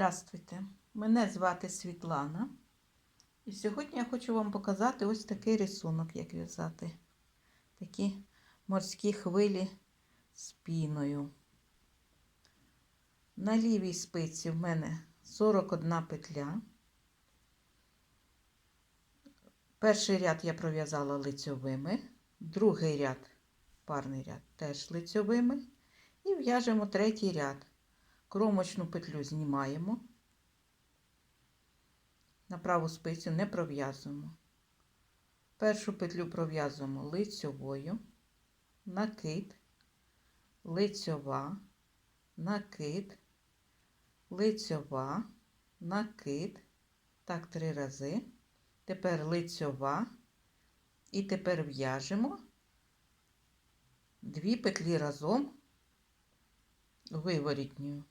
Здравствуйте! Мене звати Світлана. І сьогодні я хочу вам показати ось такий рисунок, як в'язати. Такі морські хвилі з піною. На лівій спиці в мене 41 петля. Перший ряд я пров'язала лицьовими, другий ряд, парний ряд теж лицьовими. І в'яжемо третій ряд. Кромочну петлю знімаємо. На праву спицю не пров'язуємо. Першу петлю пров'язуємо лицьовою, накид, лицьова, накид, лицьова, накид. Так, три рази. Тепер лицьова. І тепер в'яжемо дві петлі разом виворітньою.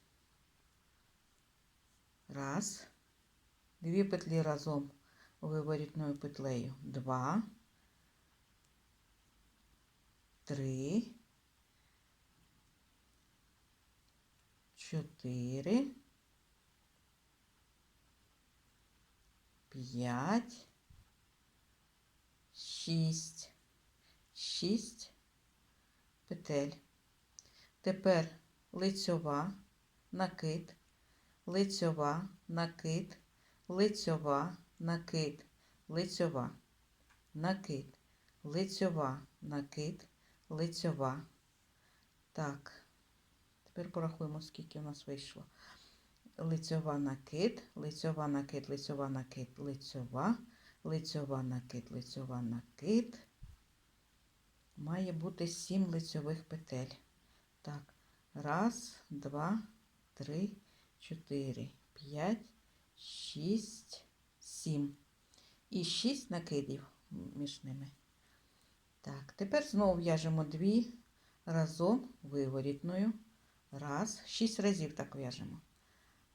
Раз. Дві петлі разом виворітною петлею. Два. Три. Чотири. П'ять. Шість. Шість петель. Тепер лицьова, накид, лицьова, накид, лицьова, накид, лицьова, накид, лицьова, накид, лицьова. Так, тепер порахуємо, скільки у нас вийшло. Лицьова накид, лицьова накид, лицьова накид, лицьова, лицьова накид, лицьова накид. Має бути сім лицьових петель. Так, раз, два, три, чотири, п'ять, шість, сім. І шість накидів між ними. Так, тепер знову в'яжемо дві разом виворітною. Раз, шість разів так в'яжемо.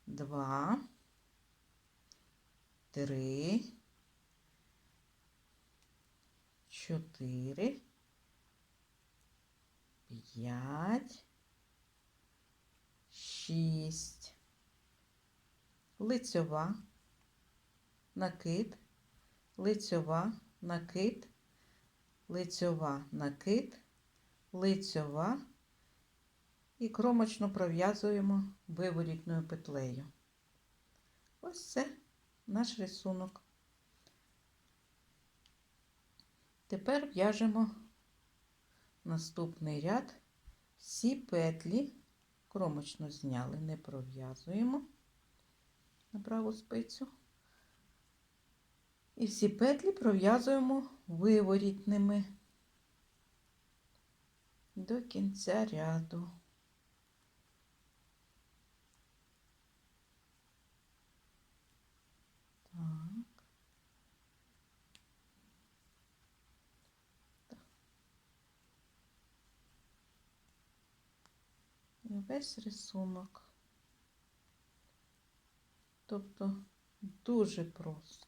Два, три, чотири, п'ять, шість, лицьова, накид, лицьова, накид, лицьова, накид, лицьова і кромочно пров'язуємо виворітною петлею. Ось це наш рисунок. Тепер в'яжемо наступний ряд всі петлі кромочно зняли, не пров'язуємо на праву спицю. І всі петлі пров'язуємо виворітними до кінця ряду. Весь рисунок. Тобто дуже просто.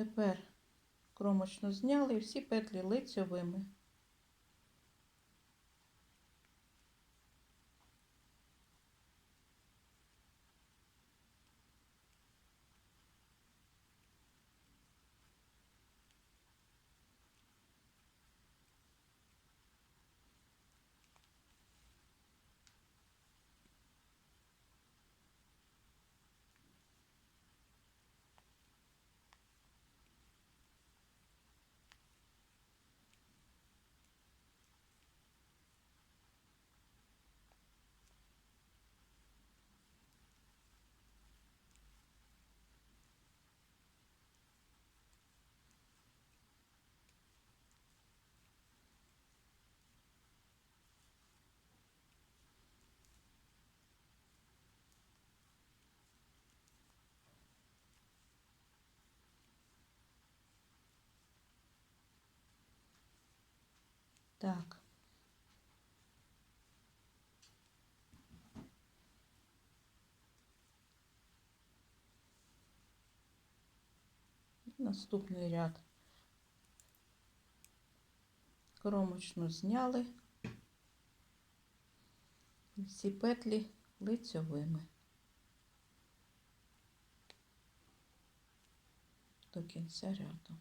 Тепер кромочно зняли і всі петлі лицьовими. Так. Наступний ряд. Кромочну зняли. Всі петлі лицьовими. До кінця ряду.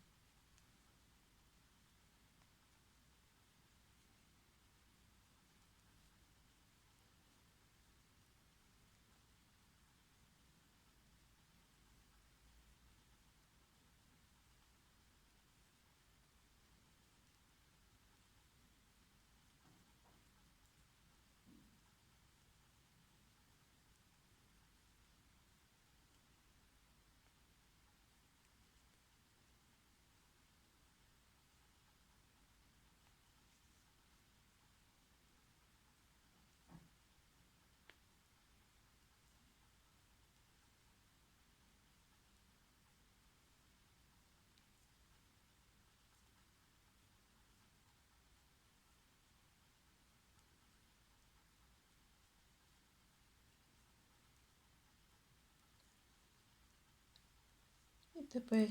Тепер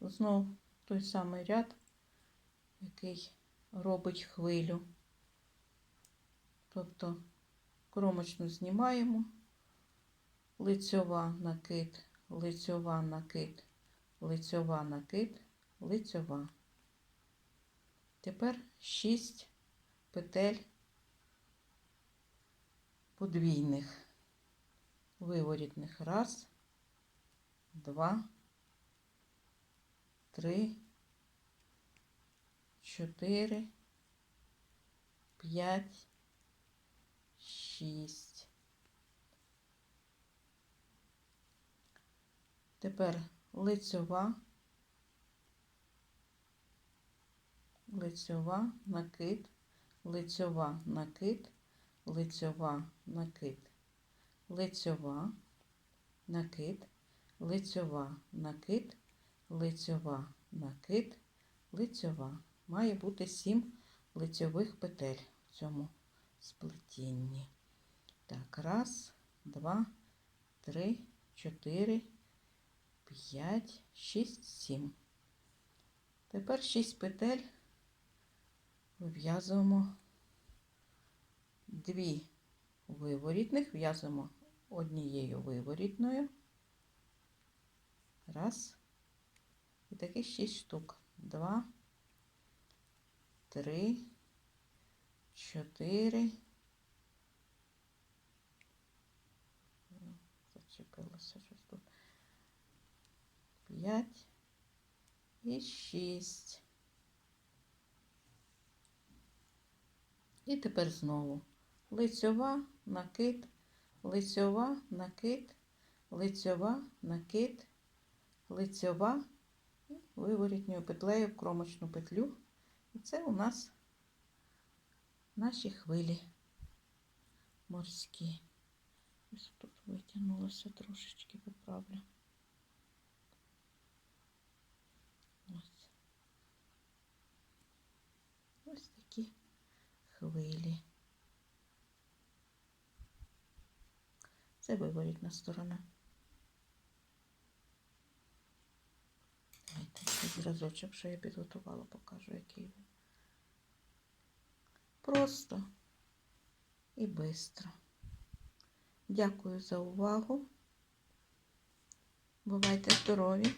знову той самий ряд, який робить хвилю. Тобто кромочну знімаємо, лицьова накид, лицьова накид, лицьова накид, лицьова. Тепер 6 петель подвійних, виворітних. Раз, два, три, чотири, п'ять, шість. Тепер лицьова, лицьова, накид, лицьова, накид, лицьова, накид, лицьова, накид, лицьова, накид, лицьова, накид, лицьова. Має бути сім лицьових петель в цьому сплетінні. Так, раз, два, три, чотири, п'ять, шість, сім. Тепер шість петель вив'язуємо дві виворітних, в'язуємо однією виворітною. Раз. І таких шість штук. Два, три, чотири. Зачепилося щось тут. П'ять і шість. І тепер знову лицьова, накид, лицьова, накид, лицьова, накид, лицьова виворітньою петлею в кромочну петлю. І це у нас наші хвилі морські. Ось тут витягнулося трошечки поправлю. Ось. Ось такі хвилі. Це виворітна сторона. Зразочок, що я підготувала, покажу, який він. Просто і швидко. Дякую за увагу. Бувайте здорові!